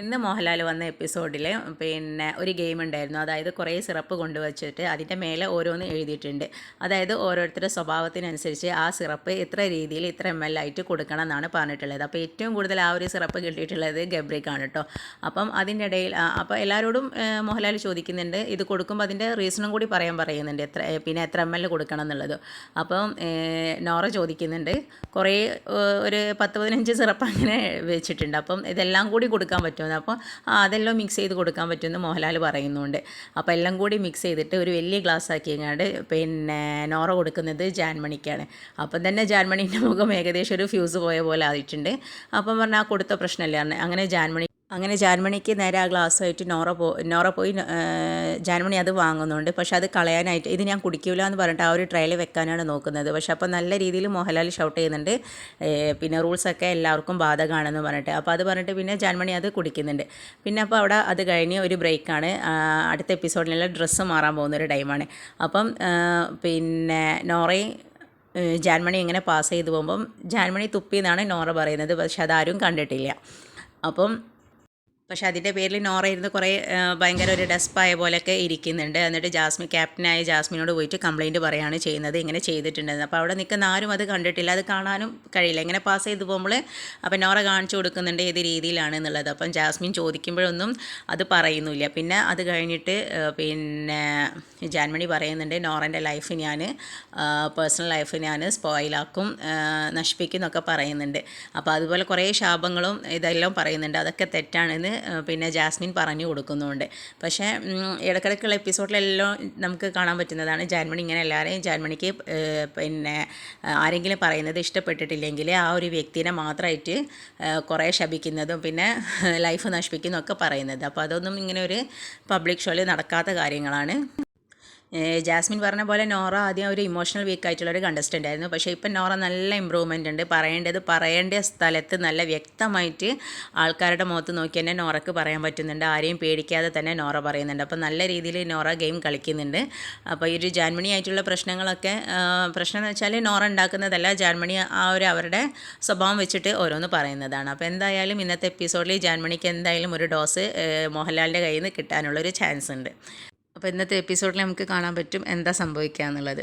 ഇന്ന് മോഹൻലാൽ വന്ന എപ്പിസോഡിൽ പിന്നെ ഒരു ഗെയിം ഉണ്ടായിരുന്നു. അതായത് കുറേ സിറപ്പ് കൊണ്ടുവച്ചിട്ട് അതിന്റെ മേലെ ഓരോന്ന് എഴുതിയിട്ടുണ്ട്. അതായത് ഓരോരുത്തരുടെ സ്വഭാവത്തിനനുസരിച്ച് ആ സിറപ്പ് ഇത്ര രീതിയിൽ ഇത്ര എം എൽ ആയിട്ട് കൊടുക്കണം എന്നാണ് പറഞ്ഞിട്ടുള്ളത്. അപ്പോൾ ഏറ്റവും കൂടുതൽ ആ ഒരു സിറപ്പ് കിട്ടിയിട്ടുള്ളത് ഗബ്രിക്കാണ് കേട്ടോ അപ്പം അതിന്റെ ഇടയിൽ അപ്പോൾ എല്ലാവരോടും മോഹൻലാൽ ചോദിക്കുന്നുണ്ട് ഇത് കൊടുക്കുമ്പോൾ അതിന്റെ റീസണും കൂടി പറയാൻ പറയുന്നുണ്ട് എത്ര പിന്നെ എത്ര എം എൽ കൊടുക്കണം എന്നുള്ളത്. അപ്പം നോറ ചോദിക്കുന്നുണ്ട് കുറേ ഒരു പത്ത് പതിനഞ്ച് സിറപ്പ് അങ്ങനെ വെച്ചിട്ടുണ്ട്. അപ്പം ഇതെല്ലാം കൂടി കൊടുക്കാൻ പറ്റുമെന്ന്. അപ്പോൾ അതെല്ലാം മിക്സ് ചെയ്ത് കൊടുക്കാൻ പറ്റുമെന്ന് മോഹൻലാൽ പറയുന്നുണ്ട്. അപ്പോൾ എല്ലാം കൂടി മിക്സ് ചെയ്തിട്ട് ഒരു വലിയ ഗ്ലാസ് ആക്കിയങ്ങാണ്ട് പിന്നെ നോറ കൊടുക്കുന്നത് ജാൻമണിക്കാണ്. അപ്പം തന്നെ ജാൻമണീന്റെ മുഖം ഏകദേശം ഒരു ഫ്യൂസ് പോയ പോലെ ആയിട്ടുണ്ട്. അപ്പം പറഞ്ഞാൽ കൊടുത്ത പ്രശ്നമല്ലേ. അങ്ങനെ ജാൻമണി അങ്ങനെ ജാൻമണിക്ക് നേരെ ആ ഗ്ലാസ്സുമായിട്ട് നോറ പോ നോറ പോയി ജാൻമണി അത് വാങ്ങുന്നുണ്ട്. പക്ഷെ അത് കളയാനായിട്ട് ഇത് ഞാൻ കുടിക്കില്ല എന്ന് പറഞ്ഞിട്ട് ആ ഒരു ട്രയൽ വെക്കാനാണ് നോക്കുന്നത്. പക്ഷെ അപ്പോൾ നല്ല രീതിയിൽ മോഹൻലാൽ ഷൗട്ട് ചെയ്യുന്നുണ്ട്. പിന്നെ റൂൾസൊക്കെ എല്ലാവർക്കും ബാധകമാണെന്ന് പറഞ്ഞിട്ട്. അപ്പോൾ അത് പറഞ്ഞിട്ട് പിന്നെ ജാൻമണി അത് കുടിക്കുന്നുണ്ട്. പിന്നെ അപ്പോൾ അവിടെ അത് കഴിഞ്ഞ് ഒരു ബ്രേക്കാണ് അടുത്ത എപ്പിസോഡിലുള്ള ഡ്രസ്സ് മാറാൻ പോകുന്ന ഒരു ടൈമാണ് അപ്പം പിന്നെ നോറയും ജാൻമണി ഇങ്ങനെ പാസ് ചെയ്ത് പോകുമ്പം ജാൻമണി തുപ്പി എന്നാണ് നോറ പറയുന്നത്. പക്ഷെ അതാരും കണ്ടിട്ടില്ല. അപ്പം പക്ഷെ അതിന്റെ പേരിൽ നോറ ഇരുന്ന് കുറേ ഭയങ്കര ഒരു ഡെസ്പായ പോലെയൊക്കെ ഇരിക്കുന്നുണ്ട്. എന്നിട്ട് ജാസ്മിൻ ക്യാപ്റ്റനായ ജാസ്മിനോട് പോയിട്ട് കംപ്ലയിന്റ് പറയുകയാണ് ചെയ്യുന്നത്. ഇങ്ങനെ ചെയ്തിട്ടുണ്ടെന്ന്. അപ്പോൾ അവിടെ നിൽക്കുന്ന ആരും അത് കണ്ടിട്ടില്ല. അത് കാണാനും കഴിയില്ല. ഇങ്ങനെ പാസ് ചെയ്ത് പോകുമ്പോൾ അപ്പം നോറ കാണിച്ചു കൊടുക്കുന്നുണ്ട് ഏത് രീതിയിലാണ് എന്നുള്ളത്. അപ്പം ജാസ്മിൻ ചോദിക്കുമ്പോഴൊന്നും അത് പറയുന്നില്ല. പിന്നെ അത് കഴിഞ്ഞിട്ട് പിന്നെ ജാൻമണി പറയുന്നുണ്ട് നോറന്റെ ലൈഫ് ഞാൻ പേഴ്സണൽ ലൈഫ് ഞാൻ സ്പോയിലാക്കും നശിപ്പിക്കും എന്നൊക്കെ പറയുന്നുണ്ട്. അപ്പോൾ അതുപോലെ കുറേ ശാപങ്ങളും ഇതെല്ലാം പറയുന്നുണ്ട്. അതൊക്കെ തെറ്റാണെന്ന് പിന്നെ ജാസ്മിൻ പറഞ്ഞു കൊടുക്കുന്നുണ്ട്. പക്ഷേ ഇടയ്ക്കിടയ്ക്കുള്ള എപ്പിസോഡിലെല്ലാം നമുക്ക് കാണാൻ പറ്റുന്നതാണ് ജാൻമണി ഇങ്ങനെ എല്ലാവരെയും ജാൻമണിക്ക് പിന്നെ ആരെങ്കിലും പറയുന്നത് ഇഷ്ടപ്പെട്ടിട്ടില്ലെങ്കിൽ ആ ഒരു വ്യക്തിനെ മാത്രമായിട്ട് കുറേ ശപിക്കുന്നതും പിന്നെ ലൈഫ് നശിപ്പിക്കുന്നതും ഒക്കെ പറയുന്നത്. അപ്പോൾ അതൊന്നും ഇങ്ങനെ ഒരു പബ്ലിക് ഷോയിൽ നടക്കാത്ത കാര്യങ്ങളാണ്. ജാസ്മിൻ പറഞ്ഞ പോലെ നോറ ആദ്യം ഒരു ഇമോഷണൽ വീക്ക് ആയിട്ടുള്ള ഒരു കണ്ടസ്റ്റന്റ് ആയിരുന്നു. പക്ഷേ ഇപ്പം നോറ നല്ല ഇമ്പ്രൂവ്മെന്റ് ഉണ്ട്. പറയേണ്ടത് പറയേണ്ട സ്ഥലത്ത് നല്ല വ്യക്തമായിട്ട് ആൾക്കാരുടെ മുഖത്ത് നോക്കി തന്നെ നോറക്ക് പറയാൻ പറ്റുന്നുണ്ട്. ആരെയും പേടിക്കാതെ തന്നെ നോറ പറയുന്നുണ്ട്. അപ്പോൾ നല്ല രീതിയിൽ നോറ ഗെയിം കളിക്കുന്നുണ്ട്. അപ്പോൾ ഈ ഒരു ജാൻമണി ആയിട്ടുള്ള പ്രശ്നങ്ങളൊക്കെ പ്രശ്നം എന്ന് വെച്ചാൽ നോറ ഉണ്ടാക്കുന്നതല്ല. ജാൻമണി ആ ഒരു അവരുടെ സ്വഭാവം വെച്ചിട്ട് ഓരോന്ന് പറയുന്നതാണ്. അപ്പോൾ എന്തായാലും ഇന്നത്തെ എപ്പിസോഡിൽ ജാൻമണിക്ക് എന്തായാലും ഒരു ഡോസ് മോഹൻലാലിന്റെ കയ്യിൽ നിന്ന് കിട്ടാനുള്ളൊരു ചാൻസ് ഉണ്ട്. അപ്പോൾ ഇന്നത്തെ എപ്പിസോഡിൽ നമുക്ക് കാണാൻ പറ്റും എന്താ സംഭവിക്കുക എന്നുള്ളത്